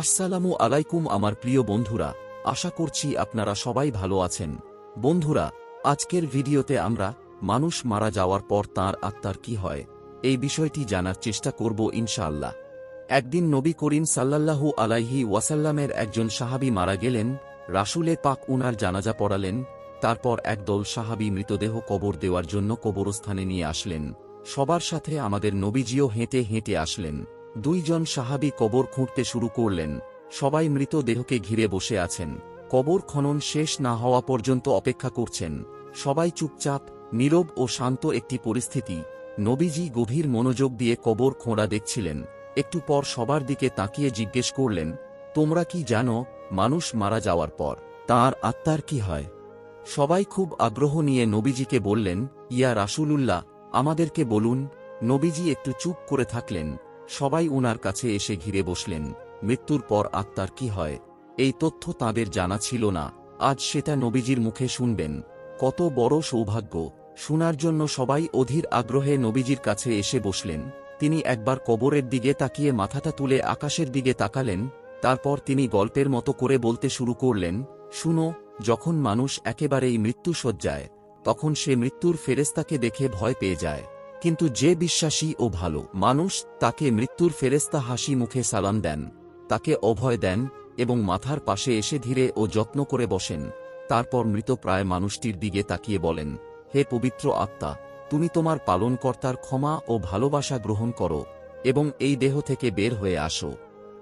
আসসালামু আলাইকুম আমার প্রিয় বন্ধুরা, আশা করছি আপনারা সবাই ভালো আছেন। বন্ধুরা, আজকের ভিডিওতে আমরা মানুষ মারা যাওয়ার পর তার আত্মার কি হয়, এই বিষয়টি জানার চেষ্টা করব ইনশাআল্লাহ। একদিন নবী করিম সাল্লাল্লাহু আলাইহি ওয়াসাল্লামের একজন সাহাবী মারা গেলেন, রাসুলে পাক উনার জানাজা পড়ালেন, তারপর একদল সাহাবী মৃতদেহ কবর দেওয়ার জন্য কবরস্থানে নিয়ে আসলেন। সবার সাথে আমাদের নবীজিও হেঁটে হেঁটে আসলেন। দুইজন সাহাবী কবর খুঁড়তে শুরু করলেন। সবাই মৃতদেহকে ঘিরে বসে আছেন। কবর খনন শেষ না হওয়া পর্যন্ত অপেক্ষা করছেন। সবাই চুপচাপ, নীরব ও শান্ত একটি পরিস্থিতি। নবীজি গভীর মনোযোগ দিয়ে কবর খোঁড়া দেখছিলেন। একটু পর সবার দিকে তাকিয়ে জিজ্ঞেস করলেন, তোমরা কি জানো, মানুষ মারা যাওয়ার পর তার আত্মার কি হয়? সবাই খুব আগ্রহ নিয়ে নবীজিকে বললেন, ইয়া রাসূলুল্লাহ, আমাদেরকে বলুন। নবীজি একটু চুপ করে থাকলেন। সবাই উনার কাছে এসে ঘিরে বসলেন, মৃত্যুর পর আত্মার কি হয়? এই তথ্য তাদের জানা ছিল না, আজ সেটা নবীজির মুখে শুনবেন। কত বড় সৌভাগ্য, শোনার জন্য সবাই অধীর আগ্রহে নবীজির কাছে এসে বসলেন। তিনি একবার কবরের দিকে তাকিয়ে মাথাটা তুলে আকাশের দিকে তাকালেন, তারপর তিনি গল্পের মতো করে বলতে শুরু করলেন, শুনো, যখন মানুষ একেবারেই মৃত্যু সজ্জায় তখন সে মৃত্যুর ফেরেস্তাকে দেখে ভয় পেয়ে যায়। কিন্তু যে বিশ্বাসী ও ভালো মানুষ তাকে মৃত্যুর ফেরেস্তা হাসি মুখে সালাম দেন, তাকে অভয় দেন এবং মাথার পাশে এসে ধীরে ও যত্ন করে বসেন। তারপর মৃতপ্রায় মানুষটির দিকে তাকিয়ে বলেন, হে পবিত্র আত্মা, তুমি তোমার পালনকর্তার ক্ষমা ও ভালোবাসা গ্রহণ করো এবং এই দেহ থেকে বের হয়ে আসো।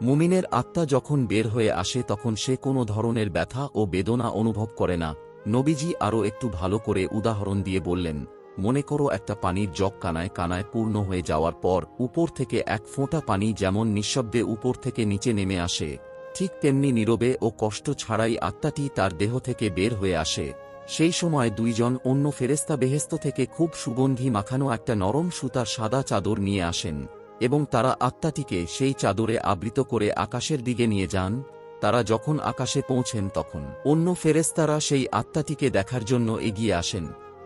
মুমিনের আত্মা যখন বের হয়ে আসে তখন সে কোনো ধরনের ব্যথা ও বেদনা অনুভব করে না। নবীজি আরও একটু ভালো করে উদাহরণ দিয়ে বললেন মনে করো একটা পানির জগ কানায় কানায় পূর্ণ হয়ে যাওয়ার পর উপর থেকে এক ফোঁটা পানি যেমন নিঃশব্দে উপর থেকে নিচে নেমে আসে, ঠিক তেমনি নীরবে ও কষ্ট ছাড়াই আত্মাটি তার দেহ থেকে বের হয়ে আসে। সেই সময় দুইজন অন্য ফেরেস্তা বেহেস্ত থেকে খুব সুগন্ধি মাখানো একটা নরম সুতার সাদা চাদর নিয়ে আসেন এবং তারা আত্মাটিকে সেই চাদরে আবৃত করে আকাশের দিকে নিয়ে যান। তারা যখন আকাশে পৌঁছেন তখন অন্য ফেরেস্তারা সেই আত্মাটিকে দেখার জন্য এগিয়ে আসেন।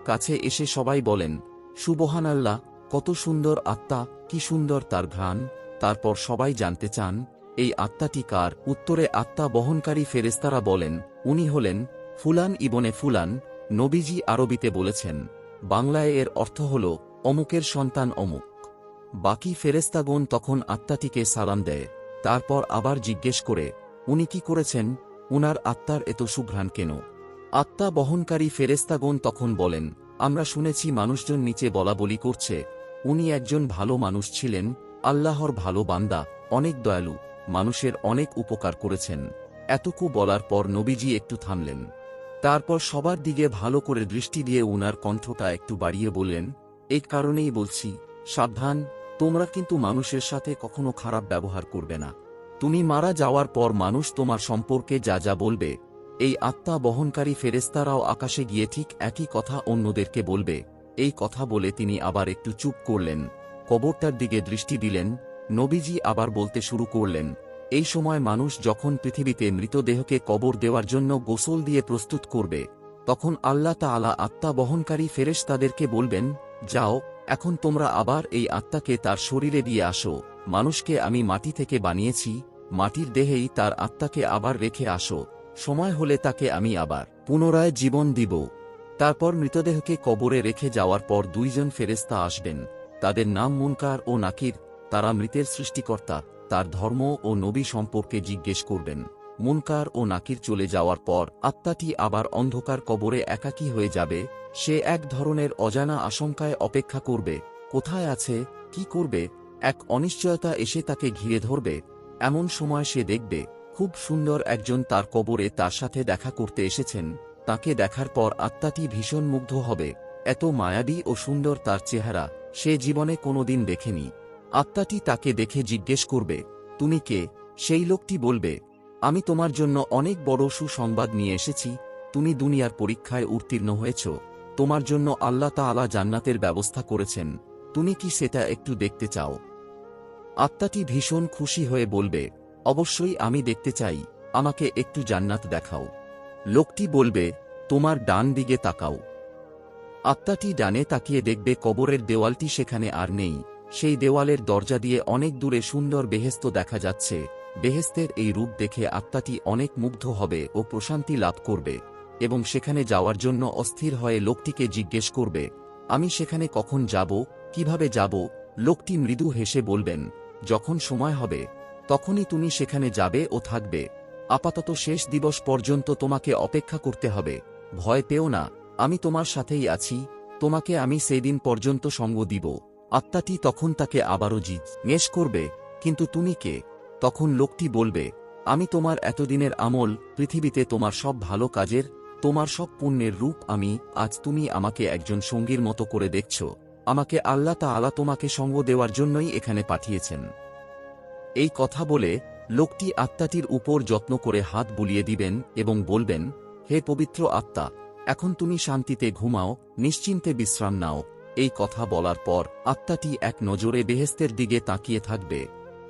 কাছে এসে সবাই বলেন, সুবহান আল্লাহ, কত সুন্দর আত্মা, কি সুন্দর তার ঘ্রাণ। তারপর সবাই জানতে চান, এই আত্মাটি কার? উত্তরে আত্মা বহনকারী ফেরেস্তারা বলেন, উনি হলেন ফুলান ইবনে ফুলান, নবীজি আরবিতে বলেছেন। বাংলায় এর অর্থ হল, অমুকের সন্তান অমুক। বাকি ফেরেস্তাগণ তখন আত্মাটিকে সালাম দেয়। তারপর আবার জিজ্ঞেস করে, উনি কি করেছেন? উনার আত্মার এত সুঘ্রাণ কেন? আত্মা বহনকারী ফেরেস্তাগণ তখন বলেন, আমরা শুনেছি মানুষজন নিচে বলা বলি করছে, উনি একজন ভালো মানুষ ছিলেন, আল্লাহর ভালো বান্দা, অনেক দয়ালু, মানুষের অনেক উপকার করেছেন। এতকু বলার পর নবীজি একটু থামলেন। তারপর সবার দিকে ভালো করে দৃষ্টি দিয়ে উনার কণ্ঠটা একটু বাড়িয়ে বললেন এই কারণেই বলছি, সাবধান, তোমরা কিন্তু মানুষের সাথে কখনো খারাপ ব্যবহার করবে না। তুমি মারা যাওয়ার পর মানুষ তোমার সম্পর্কে যা যা বলবে এই আত্মা বহনকারী ফেরেস্তারাও আকাশে গিয়ে ঠিক একই কথা অন্যদেরকে বলবে। এই কথা বলে তিনি আবার একটু চুপ করলেন। কবরটার দিকে দৃষ্টি দিলেন। নবীজি আবার বলতে শুরু করলেন, এই সময় মানুষ যখন পৃথিবীতে মৃতদেহকে কবর দেওয়ার জন্য গোসল দিয়ে প্রস্তুত করবে, তখন আল্লাহ তাআলা আত্মা বহনকারী ফেরেশ তাদেরকে বলবেন, যাও, এখন তোমরা আবার এই আত্মাকে তার শরীরে দিয়ে আসো। মানুষকে আমি মাটি থেকে বানিয়েছি, মাটির দেহেই তার আত্মাকে আবার রেখে আসো। সময় হলে তাকে আমি আবার পুনরায় জীবন দিব। তারপর মৃতদেহকে কবরে রেখে যাওয়ার পর দুইজন ফেরেস্তা আসবেন। তাদের নাম মুনকার ও নাকির। তারা মৃতের সৃষ্টিকর্তা, তার ধর্ম ও নবী সম্পর্কে জিজ্ঞেস করবেন। মুনকার ও নাকির চলে যাওয়ার পর আত্মাটি আবার অন্ধকার কবরে একাকী হয়ে যাবে। সে এক ধরনের অজানা আশঙ্কায় অপেক্ষা করবে, কোথায় আছে, কি করবে? এক অনিশ্চয়তা এসে তাকে ঘিরে ধরবে। এমন সময় সে দেখবে খুব সুন্দর একজন তার কবরে তার সাথে দেখা করতে এসেছেন, তাকে দেখার পর আত্মাটি ভীষণ মুগ্ধ হবে। এত মায়াবী ও সুন্দর তার চেহারা, সে জীবনে কোনোদিন দেখেনি। আত্মাটি তাকে দেখে জিজ্ঞেস করবে, তুমি কে? সেই লোকটি বলবে, আমি তোমার জন্য অনেক বড় সুসংবাদ নিয়ে এসেছি, তুমি দুনিয়ার পরীক্ষায় উত্তীর্ণ হয়েছ, তোমার জন্য আল্লাহ তাআলা জান্নাতের ব্যবস্থা করেছেন, তুমি কি সেটা একটু দেখতে চাও? আত্মাটি ভীষণ খুশি হয়ে বলবে অবশ্যই আমি দেখতে চাই, আমাকে একটু জান্নাত দেখাও। লোকটি বলবে, তোমার ডান দিকে তাকাও। আত্মাটি ডানে তাকিয়ে দেখবে কবরের দেওয়ালটি সেখানে আর নেই। সেই দেওয়ালের দরজা দিয়ে অনেক দূরে সুন্দর বেহেস্ত দেখা যাচ্ছে। বেহেস্তের এই রূপ দেখে আত্মাটি অনেক মুগ্ধ হবে ও প্রশান্তি লাভ করবে এবং সেখানে যাওয়ার জন্য অস্থির হয়ে লোকটিকে জিজ্ঞেস করবে, আমি সেখানে কখন যাব? কীভাবে যাব? লোকটি মৃদু হেসে বলবেন, যখন সময় হবে। তখনই তুমি সেখানে যাবে ও থাকবে। আপাতত শেষ দিবস পর্যন্ত তোমাকে অপেক্ষা করতে হবে। ভয় পেও না, আমি তোমার সাথেই আছি, তোমাকে আমি সেই দিন পর্যন্ত সঙ্গ দিব। আত্মাটি তখন তাকে আবারও জিজ্ঞেস করবে, কিন্তু তুমি কে? তখন লোকটি বলবে, আমি তোমার এতদিনের আমল, পৃথিবীতে তোমার সব ভালো কাজের, তোমার সব পুণ্যের রূপ আমি, আজ তুমি আমাকে একজন সঙ্গীর মতো করে দেখছ। আমাকে আল্লাহ তাআলা তোমাকে সঙ্গ দেওয়ার জন্যই এখানে পাঠিয়েছেন। এই কথা বলে লোকটি আত্মাটির উপর যত্ন করে হাত বুলিয়ে দিবেন এবং বলবেন, হে পবিত্র আত্মা, এখন তুমি শান্তিতে ঘুমাও, নিশ্চিন্তে বিশ্রাম নাও। এই কথা বলার পর আত্মাটি এক নজরে বেহেস্তের দিকে তাকিয়ে থাকবে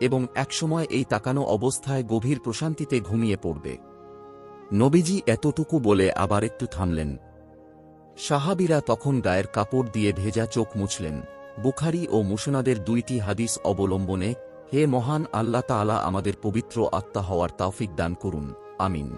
এবং একসময় এই তাকানো অবস্থায় গভীর প্রশান্তিতে ঘুমিয়ে পড়বে। নবীজি এতটুকু বলে আবার একটু থামলেন। সাহাবিরা তখন গায়ের কাপড় দিয়ে ভেজা চোখ মুছলেন। বুখারি ও মুসনাদের দুইটি হাদিস অবলম্বনে হে মহান আল্লাহ তালা আমাদের পবিত্র আত্মা হওয়ার তাওফিক দান করুন। আমিন।